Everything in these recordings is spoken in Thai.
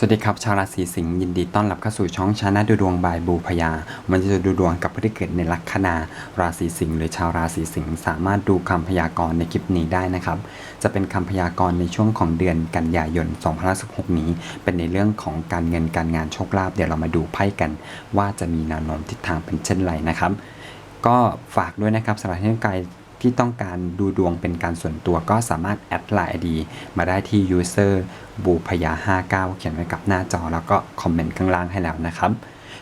สวัสดีครับ ชาวราศีสิงห์ยินดีต้อนรับเข้าสู่ช่องชาแนลดูดวงบายบูพยา มันจะดูดวงกับผู้ที่เกิดในลัคนาราศีสิงห์หรือชาวราศีสิงห์สามารถดูคำพยากรณ์ในคลิปนี้ได้นะครับ จะเป็นคำพยากรณ์ในช่วงของเดือนกันยายน2016นี้ เป็นในเรื่องของการเงินการงานโชคลาภเดี๋ยวเรามาดูไพ่กัน ว่าจะมีแนวโน้มทิศทางเป็นเช่นไรนะครับ ก็ฝากด้วยนะครับสำหรับที่ต้องก ที่ต้องการดูดวงเป็นการส่วนตัวก็สามารถแอดไลน์ ID มาได้ที่ user บูพยา59 เขียนไว้กับหน้าจอ แล้วก็คอมเมนต์ข้างล่างให้แล้วนะครับ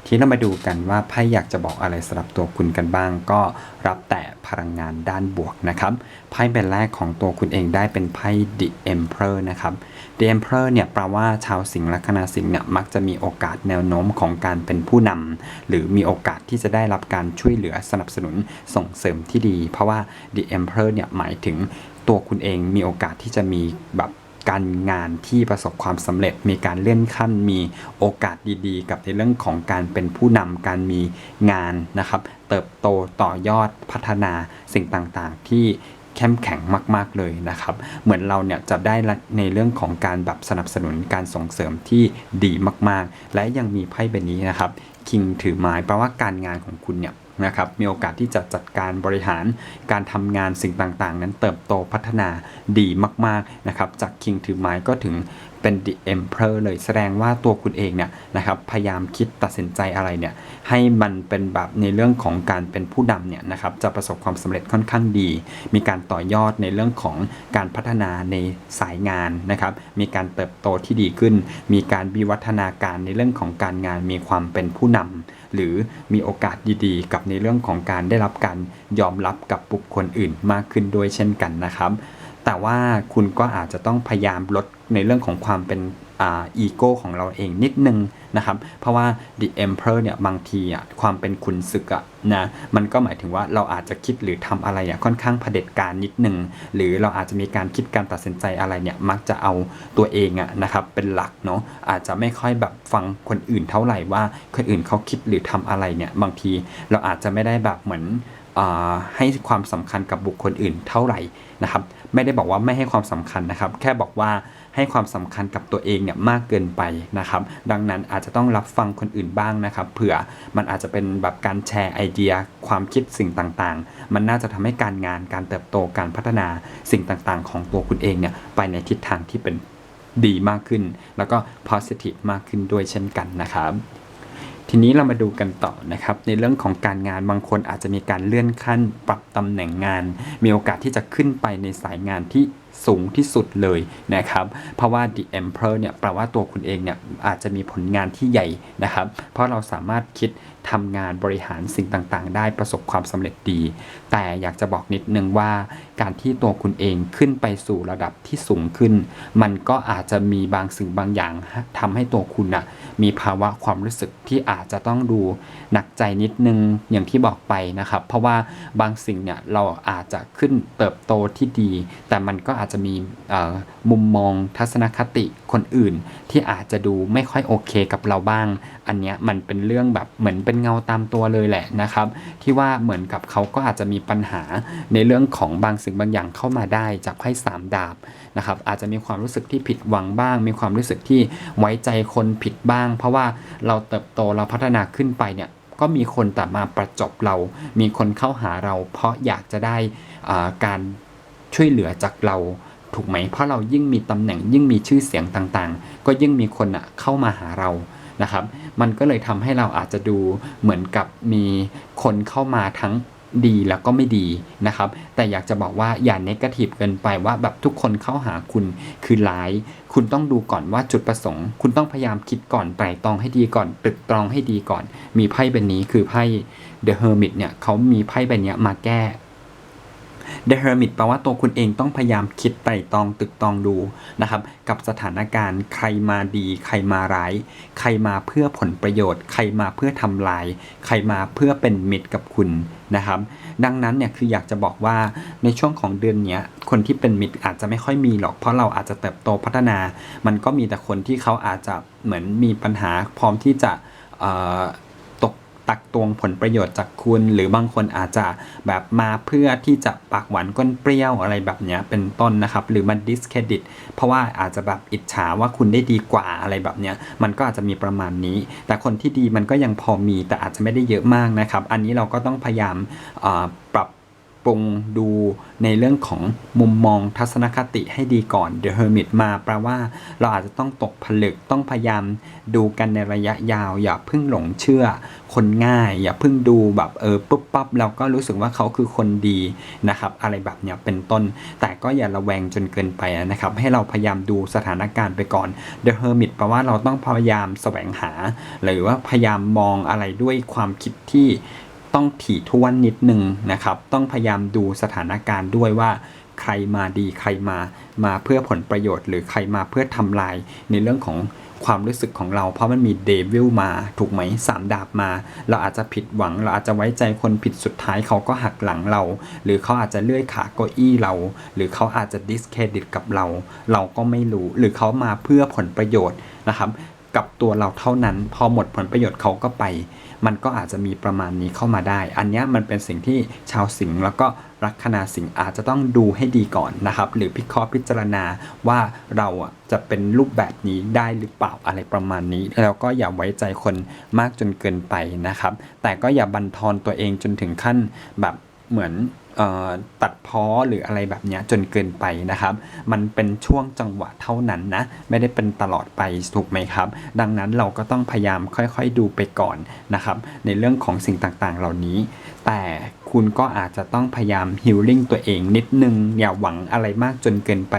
ทีนี้เรามาดูกันว่าไพ่อยากจะบอกอะไรสำหรับตัวคุณกันบ้าง ก็รับแต่พลังงานด้านบวกนะครับไพ่ใบแรกของตัวคุณเองได้เป็นไพ่ The Emperor นะครับ The Emperor เนี่ยแปลว่าชาวสิงห์ลัคนาสิงห์เนี่ยมักจะมีโอกาสแนวโน้มของการเป็นผู้นำหรือมีโอกาสที่จะได้รับการช่วยเหลือสนับสนุนส่งเสริมที่ดี เพราะว่า The Emperor เนี่ยหมายถึงตัวคุณเองมีโอกาสที่จะมีแบบ การงานที่ประสบความสำเร็จ มีการเลื่อนขั้น มีโอกาสดีๆ กับในเรื่องของการเป็นผู้นำการมีงานนะครับ เติบโตต่อยอดพัฒนาสิ่งต่างๆ ที่เข้มแข็งมาก ๆ เลยนะครับ เหมือนเราเนี่ยจะได้ในเรื่องของการแบบสนับสนุนการส่งเสริมที่ดีมาก ๆ และยังมีไพ่ใบนี้นะครับ คิงถือไม้แปลว่าการงานของคุณเนี่ย นะครับมีโอกาสที่จะจัดการบริหารการทำงานสิ่งต่างๆ นั้นเติบโตพัฒนาดีมากๆนะครับจากคิงถือไม้ก็ถึง เป็น The Emperor เลยแสดงว่าตัวคุณเองเนี่ยนะครับพยายามคิดตัดสินใจอะไรเนี่ยให้มันเป็นแบบในเรื่องของการเป็นผู้นำเนี่ยนะครับจะประสบความสำเร็จค่อนข้างดี มีการต่อยอดในเรื่องของการพัฒนาในสายงานนะครับมีการเติบโตที่ดีขึ้น มีการวิวัฒนาการในเรื่องของการงานมีความเป็นผู้นำหรือมีโอกาสดีๆ กับในเรื่องของการได้รับการยอมรับกับบุคคลอื่นมากขึ้นด้วยเช่นกันนะครับ แต่ว่าคุณก็อาจจะต้องพยายามลดในเรื่องของความเป็นอีโก้ของเราเองนิดนึงนะครับ เพราะว่า The Emperor เนี่ยบางทีอะความเป็นขุนศึกอะนะมันก็หมายถึงว่าเราอาจจะคิดหรือทำอะไรอะค่อนข้างเผด็จการนิดนึง หรือเราอาจจะมีการคิดการตัดสินใจอะไรเนี่ยมักจะเอาตัวเองอะนะครับเป็นหลักเนาะอาจจะไม่ค่อยแบบฟังคนอื่นเท่าไหร่ว่าคนอื่นเขาคิดหรือทำอะไรเนี่ยบางทีเราอาจจะไม่ได้แบบเหมือนให้ความสำคัญกับบุคคลอื่นเท่าไหร่นะครับ ไม่ได้บอกว่าไม่ให้ความสำคัญนะครับ แค่บอกว่าให้ความสำคัญกับตัวเองเนี่ยมากเกินไปนะครับ ดังนั้นอาจจะต้องรับฟังคนอื่นบ้างนะครับ เผื่อมันอาจจะเป็นแบบการแชร์ไอเดีย ความคิดสิ่งต่างๆ มันน่าจะทำให้การงานการเติบโตการพัฒนาสิ่งต่างๆ ของตัวคุณเองเนี่ยไปในทิศทางที่เป็นดีมากขึ้น แล้วก็ positive มากขึ้นด้วยเช่นกันนะครับ ทีนี้เรามาดูกันต่อนะครับ ในเรื่องของการงานบางคนอาจจะมีการเลื่อนขั้นปรับตำแหน่งงาน มีโอกาสที่จะขึ้นไปในสายงานที่สูงที่สุดเลยนะครับ เพราะว่า The Emperor เนี่ยแปลว่าตัวคุณเองเนี่ยอาจจะมีผลงานที่ใหญ่นะครับ เพราะเราสามารถคิด ทำงานบริหารสิ่งต่างๆ ได้ประสบความสำเร็จดี แต่อยากจะบอกนิดนึงว่า การที่ตัวคุณเองขึ้นไปสู่ระดับที่สูงขึ้น มันก็อาจจะมีบางสิ่งบางอย่างทำให้ตัวคุณนะมีภาวะความรู้สึกที่อาจจะต้องดูหนักใจนิดนึงอย่างที่บอกไปนะครับ เพราะว่าบางสิ่งเนี่ยเราอาจจะขึ้นเติบโตที่ดี แต่มันก็อาจจะมีมุมมองทัศนคติคนอื่น ที่อาจจะดูไม่ค่อยโอเคกับเราบ้าง อันเนี้ยมันเป็นเรื่องแบบเหมือนเป็นเงาตามตัวเลยแหละนะครับ ที่ว่าเหมือนกับเขาก็อาจจะมีปัญหาในเรื่องของบางสิ่งบางอย่างเข้ามาได้จากไพ่สามดาบนะครับอาจจะมีความรู้สึกที่ผิดหวังบ้าง มีความรู้สึกที่ไว้ใจคนผิดบ้าง เพราะว่าเราเติบโตเราพัฒนาขึ้นไปเนี่ยก็มีคนแต่มาประจบเรา มีคนเข้าหาเรา เพราะอยากจะได้การช่วยเหลือจากเราถูกไหม เพราะเรายิ่งมีตำแหน่งยิ่งมีชื่อเสียงต่างๆ ก็ยิ่งมีคนอะเข้ามาหาเรา นะครับ มันก็เลยทำให้เราอาจจะดูเหมือนกับมีคนเข้ามาทั้งดีแล้วก็ไม่ดีนะครับ แต่อยากจะบอกว่าอย่าเนกาทีฟเกินไปว่าแบบทุกคนเข้าหาคุณคือร้าย คุณต้องดูก่อนว่าจุดประสงค์ คุณต้องพยายามคิดก่อนไตรตรองให้ดีก่อนตึกตรองให้ดีก่อน มีไพ่ใบนี้คือไพ่ The Hermit เนี่ยเขามีไพ่ใบนี้มาแก้ The Hermit แปลว่าตัวคุณเองต้องพยายามคิดไตรตรองตึกตรองดูนะครับ กับสถานการณ์ใครมาดี ใครมาร้าย ใครมาเพื่อผลประโยชน์ ใครมาเพื่อทำลาย ใครมาเพื่อเป็นมิตรกับคุณนะครับ ดังนั้นเนี่ยคืออยากจะบอกว่าในช่วงของเดือนนี้คนที่เป็นมิตรอาจจะไม่ค่อยมีหรอก เพราะเราอาจจะเติบโตพัฒนา มันก็มีแต่คนที่เขาอาจจะเหมือนมีปัญหาพร้อมที่จะ ตักตวงผลประโยชน์จากคุณ หรือบางคนอาจจะแบบมาเพื่อที่จะปากหวานก้นเปรี้ยวอะไรแบบเนี้ยเป็นต้นนะครับ หรือมันดิสเครดิตเพราะว่าอาจจะแบบอิจฉาว่าคุณได้ดีกว่าอะไรแบบเนี้ยมันก็อาจจะมีประมาณนี้ แต่คนที่ดีมันก็ยังพอมีแต่อาจจะไม่ได้เยอะมากนะครับ อันนี้เราก็ต้องพยายามปรับ ปรุงดูในเรื่องของมุมมองทัศนคติให้ดีก่อน The Hermit มาแปลว่าเราอาจจะต้องตกผลึกต้องพยายามดูกันในระยะยาว อย่าเพิ่งหลงเชื่อ คนง่าย อย่าเพิ่งดูแบบเออปุ๊บปั๊บเราก็รู้สึกว่าเขาคือคนดีนะครับ อะไรแบบเนี้ยเป็นต้น แต่ก็อย่าระแวงจนเกินไปนะครับ ให้เราพยายามดูสถานการณ์ไปก่อน The Hermit แปลว่าเราต้องพยายามแสวงหา หรือว่าพยายามมองอะไรด้วยความคิดที่ ต้องถี่ถ้วนนิดนึงนะครับ ต้องพยายามดูสถานการณ์ด้วยว่าใครมาดีใครมามาเพื่อผลประโยชน์ หรือใครมาเพื่อทำลายในเรื่องของความรู้สึกของเรา เพราะมันมีเดวิลมาถูกไหมสามดาบมา เราอาจจะผิดหวัง เราอาจจะไว้ใจคนผิดสุดท้ายเขาก็หักหลังเรา หรือเขาอาจจะเลื่อยขาเก้าอี้เรา หรือเขาอาจจะดิสเครดิตกับเรา เราก็ไม่รู้ หรือเขามาเพื่อผลประโยชน์นะครับ กับตัวเราเท่านั้น พอหมดผลประโยชน์เขาก็ไป มันก็อาจจะมีประมาณนี้เข้ามาได้ อันนี้มันเป็นสิ่งที่ชาวสิงห์แล้วก็ลัคนาสิงห์อาจจะต้องดูให้ดีก่อนนะครับ หรือพิเคราะห์พิจารณาว่าเราอะจะเป็นรูปแบบนี้ได้หรือเปล่าอะไรประมาณนี้ แล้วก็อย่าไว้ใจคนมากจนเกินไปนะครับ แต่ก็อย่าบันทอนตัวเองจนถึงขั้นแบบเหมือน ตัดพ้อหรืออะไรแบบนี้จนเกินไปนะครับ มันเป็นช่วงจังหวะเท่านั้นนะ ไม่ได้เป็นตลอดไปถูกไหมครับ ดังนั้นเราก็ต้องพยายามค่อยๆดูไปก่อนนะครับ ในเรื่องของสิ่งต่างๆ เหล่านี้ แต่ คุณก็อาจจะต้องพยายามฮิลลิ่งตัวเองนิดนึง อย่าหวังอะไรมากจนเกินไป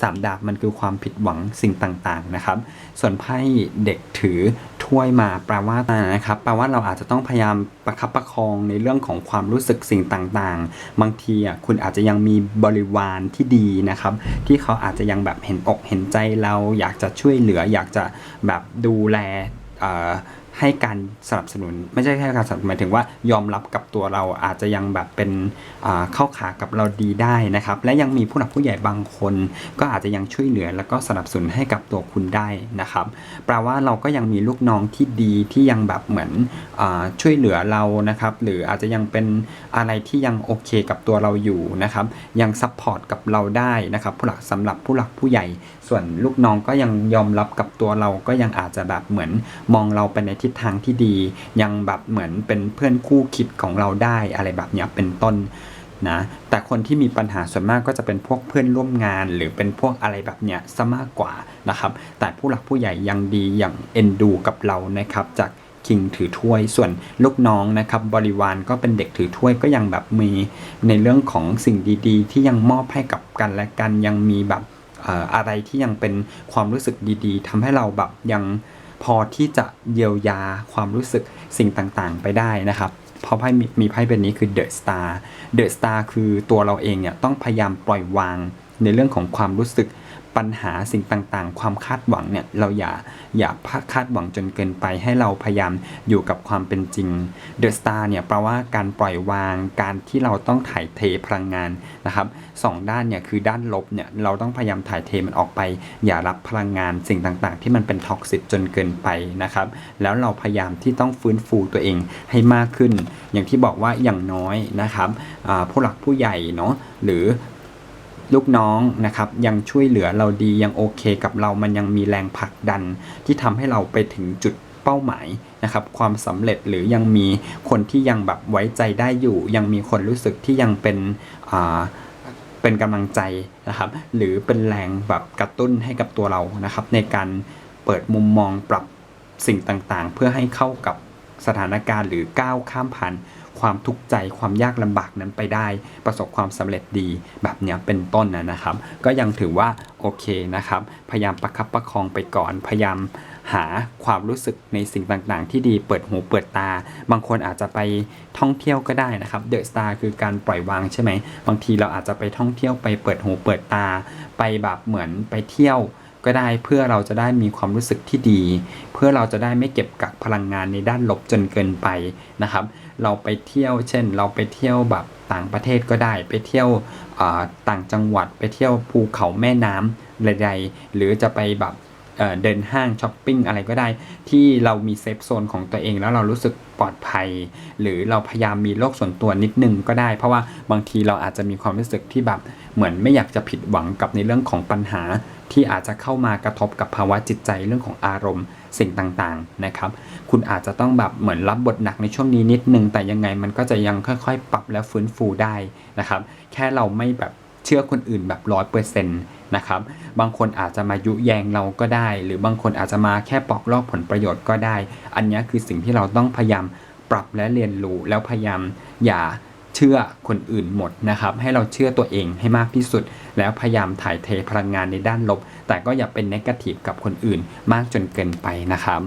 สามดาบมันคือความผิดหวังสิ่งต่างๆนะครับ ส่วนไพ่เด็กถือถ้วยมาแปลว่านะครับแปลว่าเราอาจจะต้องพยายามประคับประคองในเรื่องของความรู้สึกสิ่งต่างๆ บางทีอะคุณอาจจะยังมีบริวารที่ดีนะครับ ที่เขาอาจจะยังแบบเห็นอกเห็นใจเราอยากจะช่วยเหลือ อยากจะแบบดูแลเอ่อ ให้การสนับสนุน ไม่ใช่แค่การสนับสนุนหมายถึงว่ายอมรับกับตัวเราอาจจะยังแบบเป็นเข้าขากับเราดีได้นะครับ และยังมีผู้หลักผู้ใหญ่บางคน ก็อาจจะยังช่วยเหลือ แล้วก็สนับสนุนให้กับตัวคุณได้นะครับ แปลว่าเราก็ยังมีลูกน้องที่ดีที่ยังแบบเหมือนอช่วยเหลือเรานะครับ หรืออาจจะยังเป็นอะไรที่ยังโอเคกับตัวเราอยู่นะครับ ยังซัพพอร์ตกับเราได้นะครับผู้หลักสำหรับผู้หลักผู้ใหญ่ ส่วนลูกน้องก็ยังยอมรับกับตัวเราก็ยังอาจจะแบบเหมือนมองเราไปในทิศทางที่ดี ยังแบบเหมือนเป็นเพื่อนคู่คิดของเราได้อะไรแบบเนี้ยเป็นต้นนะแต่คนที่มีปัญหาส่วนมากก็จะเป็นพวกเพื่อนร่วมงาน หรือเป็นพวกอะไรแบบเนี้ยซะมากกว่านะครับ แต่ผู้หลักผู้ใหญ่ยังดีอย่างเอ็นดูกับเรานะครับ จากคิงถือถ้วย ส่วนลูกน้องนะครับบริวารก็เป็นเด็กถือถ้วยก็ยังแบบมีในเรื่องของสิ่งดีๆ ที่ยังมอบให้กับกันและกันยังมีแบบเอ่ออะไรที่ยังเป็นความรู้สึกดีๆทำให้เราแบบยัง พอที่จะเยียวยาความรู้สึกสิ่งต่างๆ ไปได้นะครับ เพราะไพ่มีไพ่เป็นนี้คือเดอะสตาร์เดอะสตาร์คือตัวเราเองเนี่ยต้องพยายามปล่อยวางในเรื่องของความรู้สึก ปัญหาสิ่งต่างๆ ความคาดหวังเนี่ยเราอย่าอย่าคาดหวังจนเกินไป ให้เราพยายามอยู่กับความเป็นจริง The Star เนี่ยแปลว่าการปล่อยวางการที่เราต้องถ่ายเทพลังงานนะครับสองด้านเนี่ยคือด้านลบเนี่ยเราต้องพยายามถ่ายเทมันออกไป อย่ารับพลังงานสิ่งต่างๆ ที่มันเป็นท็อกซิตจนเกินไปนะครับแล้วเราพยายามที่ต้องฟื้นฟูตัวเองให้มากขึ้น อย่างที่บอกว่าอย่างน้อยนะครับผู้หลักผู้ใหญ่เนาะหรือ ลูกน้องนะครับยังช่วยเหลือเราดียังโอเคกับเรามันยังมีแรงผลักดัน ที่ทำให้เราไปถึงจุดเป้าหมายนะครับความสำเร็จหรือยังมีคนที่ยังแบบไว้ใจได้อยู่ ยังมีคนรู้สึกที่ยังเป็นอ่าเป็นกำลังใจนะครับ หรือเป็นแรงแบบกระตุ้นให้กับตัวเรานะครับ ในการเปิดมุมมองปรับสิ่งต่างๆ เพื่อให้เข้ากับสถานการณ์หรือก้าวข้ามผ่าน ความทุกข์ใจความยากลำบากนั้นไปได้ ประสบความสำเร็จดีแบบเนี้ยเป็นต้นนะนะครับ ก็ยังถือว่าโอเคนะครับ พยายามประคับประคองไปก่อน พยายามหาความรู้สึกในสิ่งต่างๆ ที่ดีเปิดหูเปิดตา บางคนอาจจะไปท่องเที่ยวก็ได้นะครับเดอะสตาร์คือการปล่อยวางใช่ไหมบางทีเราอาจจะไปท่องเที่ยวไปเปิดหูเปิดตา ไปแบบเหมือนไปเที่ยว ก็ได้เพื่อเราจะได้มีความรู้สึกที่ดี เพื่อเราจะได้ไม่เก็บกักพลังงานในด้านลบจนเกินไปนะครับ เราไปเที่ยวเช่น เราไปเที่ยวแบบต่างประเทศก็ได้ ไปเที่ยวต่างจังหวัด ไปเที่ยวภูเขาแม่น้ำใดๆหรือจะไปแบบเเดินห้างช้อปปิ้งอะไรก็ได้ ที่เรามีเซฟโซนของตัวเองแล้วเรารู้สึกปลอดภัย หรือเราพยายามมีโลกส่วนตัวนิดนึงก็ได้ เพราะว่าบางทีเราอาจจะมีความรู้สึกที่แบบเหมือนไม่อยากจะผิดหวังกับในเรื่องของปัญหา ที่อาจจะเข้ามากระทบกับภาวะจิตใจเรื่องของอารมณ์สิ่งต่างๆนะครับ คุณอาจจะต้องแบบเหมือนรับบทหนักในช่วงนี้นิดนึง แต่ยังไงมันก็จะยังค่อยๆ ปรับและฟื้นฟูได้นะครับ แค่เราไม่แบบเชื่อคนอื่นแบบร้อยเปอร์เซ็นต์นะครับ บางคนอาจจะมายุแยงเราก็ได้ หรือบางคนอาจจะมาแค่ปอกลอกผลประโยชน์ก็ได้ อันนี้คือสิ่งที่เราต้องพยายามปรับและเรียนรู้แล้วพยายามอย่า เชื่อคนอื่นหมดนะครับ ให้เราเชื่อตัวเองให้มากที่สุด แล้วพยายามถ่ายเทพลังงานในด้านลบ แต่ก็อย่าเป็นนกาทีฟกับคนอื่นมากจนเกินไปนะครับ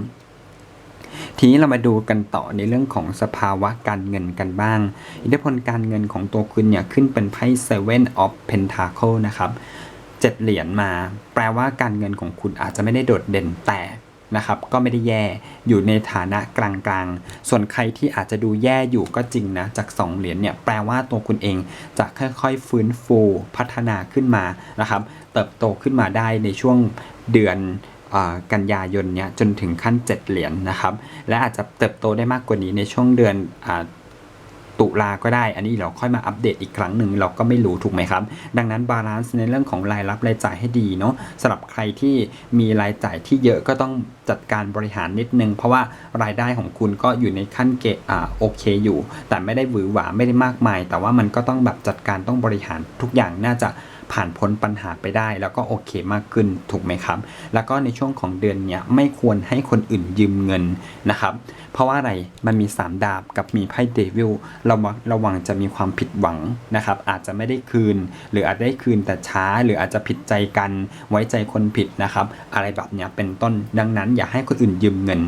ทีนี้เรามาดูกันต่อในเรื่องของสภาวะการเงินกันบ้าง อิทธิพลการเงินของตัวคุณเนี่ยขึ้นเป็นไพ่ Seven of Pentacle นะครับเจ็ดเหรียญมา แปลว่าการเงินของคุณอาจจะไม่ได้โดดเด่นแต่ นะครับก็ไม่ได้แย่อยู่ในฐานะกลางๆ ส่วนใครที่อาจจะดูแย่อยู่ก็จริงนะ จาก 2 เหรียญเนี่ยแปลว่าตัวคุณเองจะค่อยๆ ฟื้นฟูพัฒนาขึ้นมานะครับ เติบโตขึ้นมาได้ในช่วงเดือนกันยายนเนี้ยจนถึงขั้น 7 เหรียญนะครับ และอาจจะเติบโตได้มากกว่านี้ในช่วงเดือนอ ตุลาก็ได้ อันนี้เราค่อยมาอัปเดตอีกครั้งหนึ่งเราก็ไม่รู้ถูกไหมครับ ดังนั้นบาลานซ์ในเรื่องของรายรับรายจ่ายให้ดีเนาะสำหรับใครที่มีรายจ่ายที่เยอะก็ต้องจัดการบริหารนิดนึง เพราะว่ารายได้ของคุณก็อยู่ในขั้นเกะอ่าโอเคอยู่ แต่ไม่ได้หวือหวาไม่ได้มากมาย แต่ว่ามันก็ต้องแบบจัดการต้องบริหารทุกอย่างน่าจะ ผ่านพ้นปัญหาไปได้ แล้วก็โอเคมากขึ้นถูกไหมครับ แล้วก็ในช่วงของเดือนเนี้ยไม่ควรให้คนอื่นยืมเงินนะครับ เพราะว่าอะไรมันมี 3 ดาบกับมีไพ่เดวิลเระวังระวังจะมีความผิดหวังนะครับ อาจจะไม่ได้คืน หรืออาจได้คืนแต่ช้า หรืออาจจะผิดใจกันไว้ใจคนผิดนะครับ อะไรแบบเนี้ยเป็นต้นดังนั้น อย่าให้คนอื่นยืมเงิน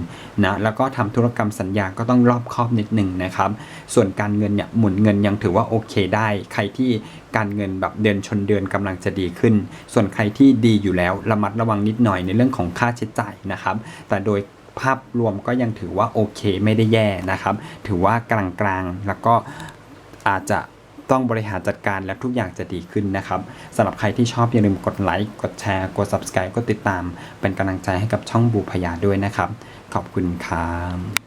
นะแล้วก็ทำธุรกรรมสัญญาก็ต้องรอบคอบนิดหนึ่งนะครับ ส่วนการเงินเนี่ยหมุนเงินยังถือว่าโอเคได้ ใครที่การเงินแบบเดือนชนเดือนกำลังจะดีขึ้น ส่วนใครที่ดีอยู่แล้วระมัดระวังนิดหน่อยในเรื่องของค่าใช้จ่ายนะครับ แต่โดยภาพรวมก็ยังถือว่าโอเคไม่ได้แย่นะครับ ถือว่ากลางๆแล้วก็อาจจะต้องบริหารจัดการและทุกอย่างจะดีขึ้นนะครับสำหรับใครที่ชอบอย่าลืมกดไลค์กดแชร์กด subscribe กดติดตาม เป็นกำลังใจให้กับช่องบูพยาด้วยนะครับ ขอบคุณครับ